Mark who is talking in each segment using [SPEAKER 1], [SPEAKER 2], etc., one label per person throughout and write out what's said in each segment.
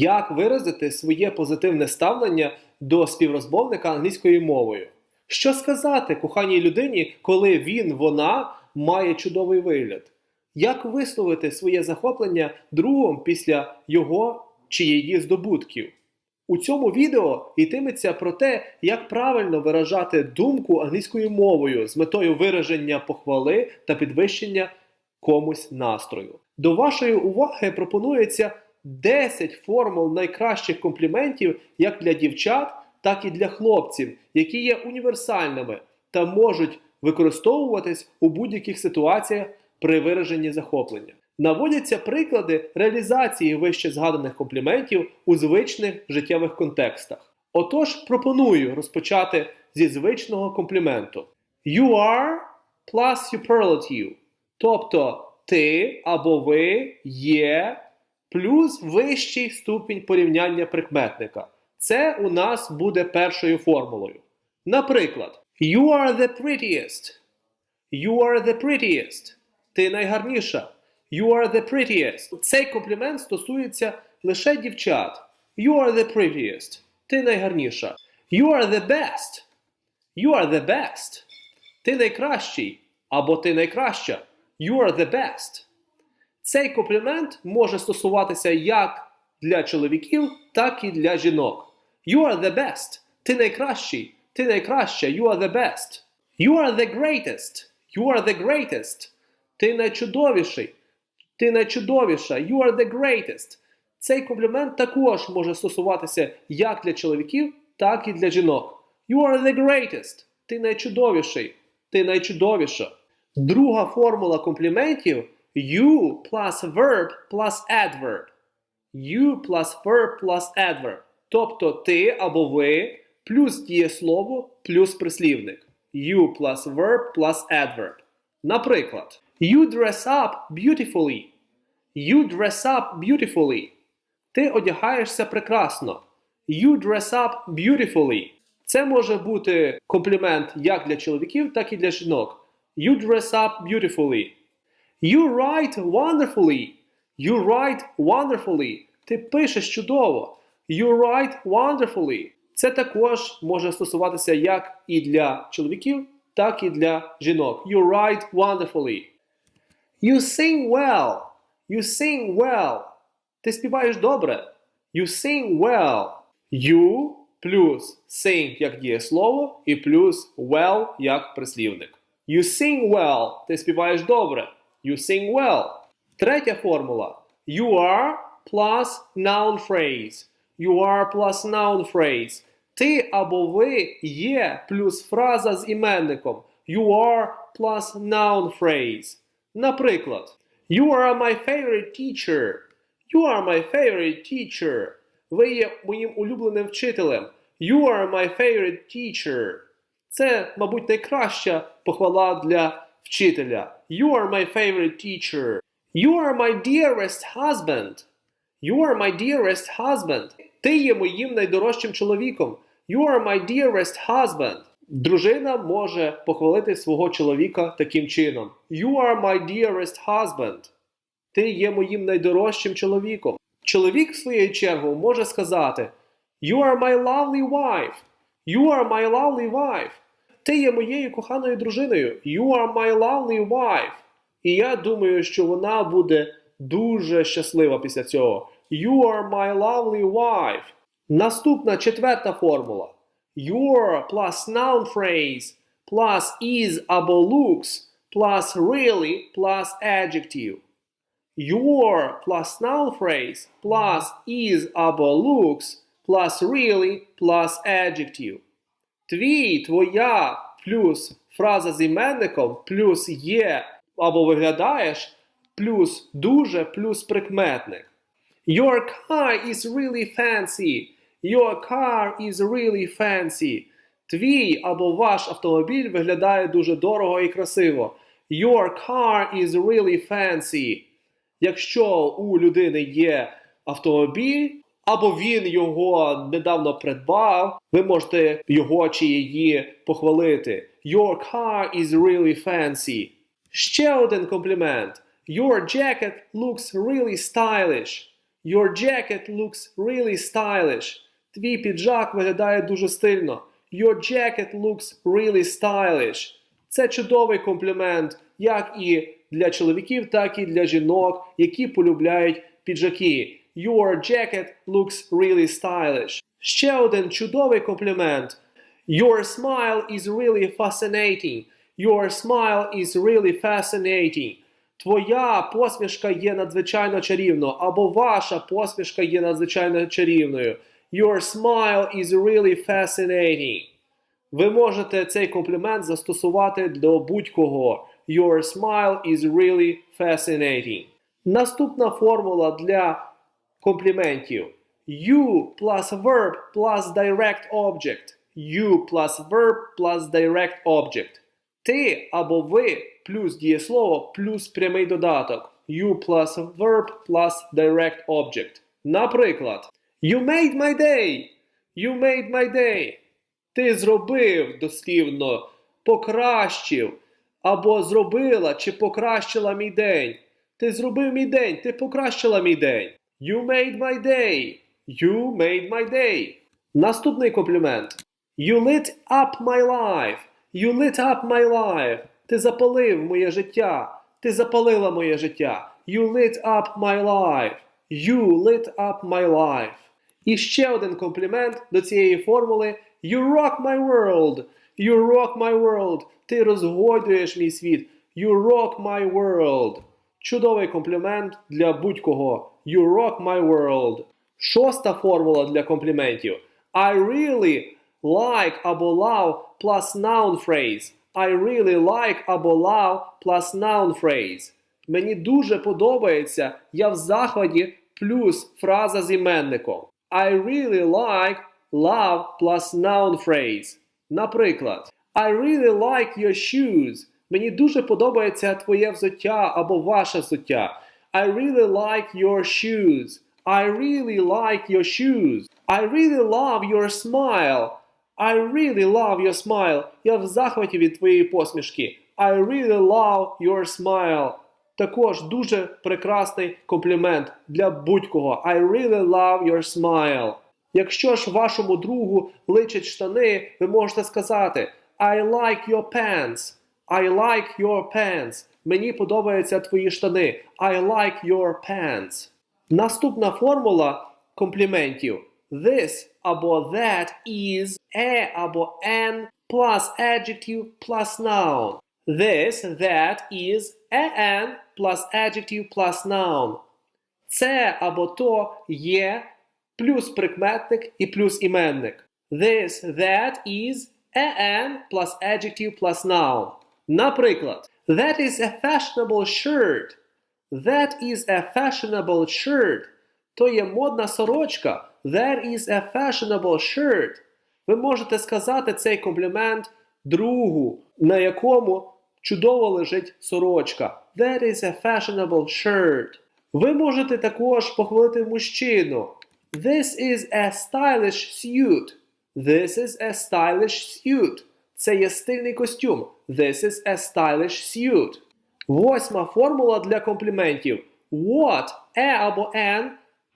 [SPEAKER 1] Як виразити своє позитивне ставлення до співрозмовника англійською мовою? Що сказати коханій людині, коли він, вона має чудовий вигляд? Як висловити своє захоплення другом після його чи її здобутків? У цьому відео йтиметься про те, як правильно виражати думку англійською мовою з метою вираження похвали та підвищення комусь настрою. До вашої уваги пропонується 10 формул найкращих компліментів як для дівчат, так і для хлопців, які є універсальними та можуть використовуватись у будь-яких ситуаціях при вираженні захоплення. Наводяться приклади реалізації вище згаданих компліментів у звичних життєвих контекстах. Отож, пропоную розпочати зі звичного компліменту. You are plus superlative. Тобто ти або ви є плюс вищий ступінь порівняння прикметника. Це у нас буде першою формулою. Наприклад, You are the prettiest. You are the prettiest. Ти найгарніша. You are the prettiest. Цей комплімент стосується лише дівчат. You are the prettiest. Ти найгарніша. You are the best. You are the best. Ти найкращий. Або ти найкраща. You are the best. Цей комплімент може стосуватися як для чоловіків, так і для жінок. You are the best. Ти найкращий. Ти найкраща. You are the best. You are the greatest. You are the greatest. Ти найчудовіший. Ти найчудовіша. You are the greatest. Цей комплімент також може стосуватися як для чоловіків, так і для жінок. You are the greatest. Ти найчудовіший. Ти найчудовіша. Друга формула компліментів you plus verb plus adverb. You plus verb plus adverb. Тобто ти або ви плюс дієслово плюс прислівник. You plus verb plus adverb. Наприклад, You dress up beautifully. You dress up beautifully. Ти одягаєшся прекрасно. You dress up beautifully. Це може бути комплімент як для чоловіків, так і для жінок. You dress up beautifully. You write wonderfully. You write wonderfully. Ти пишеш чудово. You write wonderfully. Це також може стосуватися як і для чоловіків, так і для жінок. You write wonderfully. You sing well. You sing well. Ти співаєш добре. You sing well. You плюс sing як дієслово і плюс well як прислівник. You sing well. Ти співаєш добре. You sing well. Третя формула. You are plus noun phrase. You are plus noun phrase. Ти або ви є плюс фраза з іменником. You are plus noun phrase. Наприклад, You are my favorite teacher. You are my favorite teacher. Ви є моїм улюбленим вчителем. You are my favorite teacher. Це, мабуть, найкраща похвала для вчителя. You are my favorite teacher. You are my dearest husband. You are my dearest husband. Ти є моїм найдорожчим чоловіком. You are my dearest husband. Дружина може похвалити свого чоловіка таким чином. You are my dearest husband. Ти є моїм найдорожчим чоловіком. Чоловік, в свою чергу, може сказати You are my lovely wife. You are my lovely wife. Ти є моєю коханою дружиною. You are my lovely wife. І я думаю, що вона буде дуже щаслива після цього. You are my lovely wife. Наступна четверта формула. Your plus noun phrase plus is або looks plus really plus adjective. Your plus noun phrase plus is або looks plus really plus adjective. Твій, твоя плюс фраза з іменником плюс є або виглядаєш плюс дуже плюс прикметник. Your car is really fancy. Your car is really fancy. Твій або ваш автомобіль виглядає дуже дорого і красиво. Your car is really fancy. Якщо у людини є автомобіль, або він його недавно придбав, ви можете його чи її похвалити. Your car is really fancy. Ще один комплімент. Your jacket looks really stylish. Your jacket looks really stylish. Твій піджак виглядає дуже стильно. Your jacket looks really stylish. Це чудовий комплімент, як і для чоловіків, так і для жінок, які полюбляють піджаки. Your jacket looks really stylish. Ще один чудовий комплімент. Your smile is really fascinating. Your smile is really fascinating. Твоя посмішка є надзвичайно чарівно, або ваша посмішка є надзвичайно чарівною. Your smile is really fascinating. Ви можете цей комплімент застосувати до будь-кого. Your smile is really fascinating. Наступна формула для компліментів. You plus verb plus direct object. You plus verb plus direct object. Ти або ви плюс дієслово плюс прямий додаток. You plus verb plus direct object. Наприклад, You made my day. You made my day. Ти зробив дослівно, покращив, або зробила чи покращила мій день. Ти зробив мій день, ти покращила мій день. You made my day. You made my day. Наступний комплімент. You lit up my life. You lit up my life. Ти запалив моє життя. Ти запалила моє життя. You lit up my life. You lit up my life. І ще один комплімент до цієї формули. You rock my world. You rock my world. Ти розгойдуєш мій світ. You rock my world. Чудовий комплімент для будь-кого. You rock my world. Шоста формула для компліментів. I really like або love plus noun phrase. I really like або love plus noun phrase. Мені дуже подобається, я в захваті плюс фраза з іменником. I really like love plus noun phrase. Наприклад, I really like your shoes. Мені дуже подобається твоє взуття або ваше взуття. I really like your shoes. I really like your shoes. I really love your smile. I really love your smile. Я в захваті від твоєї посмішки. I really love your smile. Також дуже прекрасний комплімент для будь-кого. I really love your smile. Якщо ж вашому другу личать штани, ви можете сказати I like your pants. I like your pants. Мені подобаються твої штани. I like your pants. Наступна формула компліментів. This або that is a або an plus adjective plus noun. This, that is an plus adjective plus noun. Це або то є плюс прикметник і плюс іменник. This, that is an plus adjective plus noun. Наприклад, that is a fashionable shirt. That is a fashionable shirt. То є модна сорочка. That is a fashionable shirt. Ви можете сказати цей комплімент другу, на якому чудово лежить сорочка. That is a fashionable shirt. Ви можете також похвалити мужчину. This is a stylish suit. This is a stylish suit. Це є стильний костюм. This is a stylish suit. Восьма формула для компліментів. What, a або an,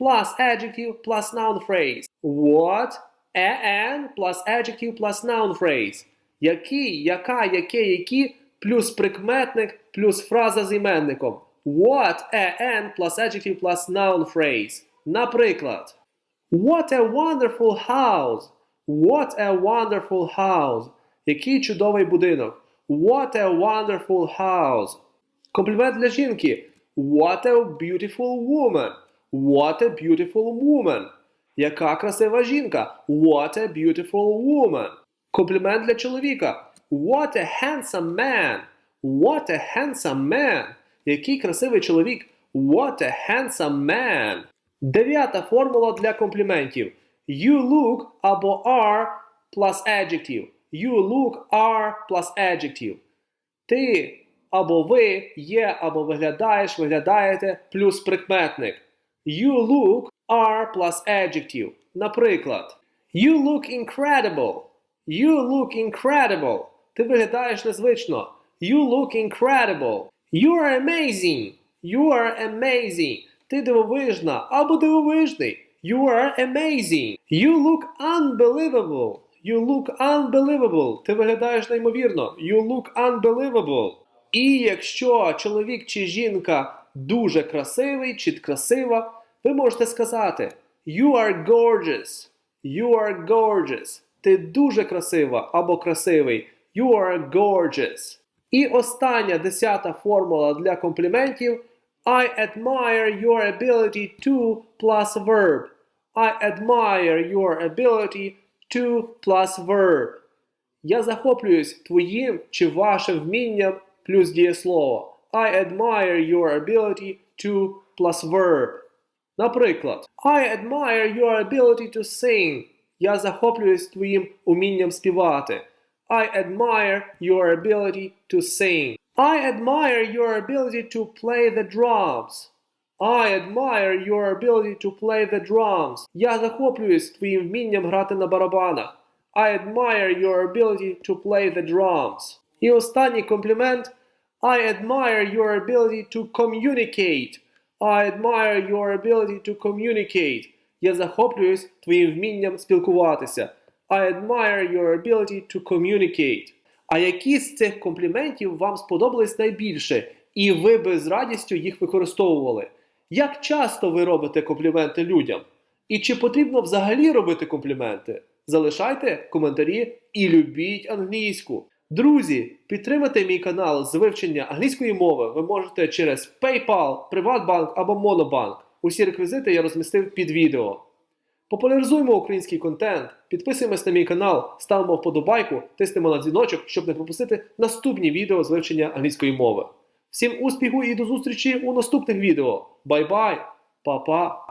[SPEAKER 1] plus adjective plus noun phrase. What, a an plus adjective plus noun phrase. Який, яка, яке, які, плюс прикметник, плюс фраза з іменником. What, a an plus adjective plus noun phrase. Наприклад. What a wonderful house. What a wonderful house. Який чудовий будинок. What a wonderful house. Комплімент для жінки. What a beautiful woman. What a beautiful woman. Яка красива жінка. What a beautiful woman. Комплімент для чоловіка. What a handsome man. What a handsome man. Який красивий чоловік. What a handsome man. Дев'ята формула для компліментів. You look або are plus adjective. You look are plus adjective. Ти або ви є, або виглядаєш, виглядаєте плюс прикметник. You look are plus adjective. Наприклад, You look incredible. You look incredible. Ти виглядаєш незвично. You look incredible. You are amazing. You are amazing. Ти дивовижна або дивовижний. You are amazing. You look unbelievable. You look unbelievable. Ти виглядаєш неймовірно. You look unbelievable. І якщо чоловік чи жінка дуже красивий чи красива, ви можете сказати You are gorgeous. You are gorgeous. Ти дуже красива або красивий. You are gorgeous. І остання десята формула для компліментів I admire your ability to plus verb. I admire your ability to plus verb. Я захоплююсь твоїм чи вашим вмінням плюс дієслово. I admire your ability to plus verb. Наприклад, I admire your ability to sing. Я захоплююсь твоїм умінням співати. I admire your ability to sing. I admire your ability to play the drums. I admire your ability to play the drums. Я захоплююсь твоїм вмінням грати на барабанах. I admire your ability to play the drums. І останній комплімент. I admire your ability to communicate. I admire your ability to communicate. Я захоплююсь твоїм вмінням спілкуватися. I admire your ability to communicate. А які з цих компліментів вам сподобались найбільше, і ви би з радістю їх використовували? Як часто ви робите компліменти людям? І чи потрібно взагалі робити компліменти? Залишайте коментарі і любіть англійську. Друзі, підтримати мій канал з вивчення англійської мови ви можете через PayPal, Приватбанк або Monobank. Усі реквізити я розмістив під відео. Популяризуємо український контент, підписуємось на мій канал, ставимо вподобайку, тиснемо на дзвіночок, щоб не пропустити наступні відео з вивчення англійської мови. Всім успіху і до зустрічі у наступних відео. Бай-бай, па-па!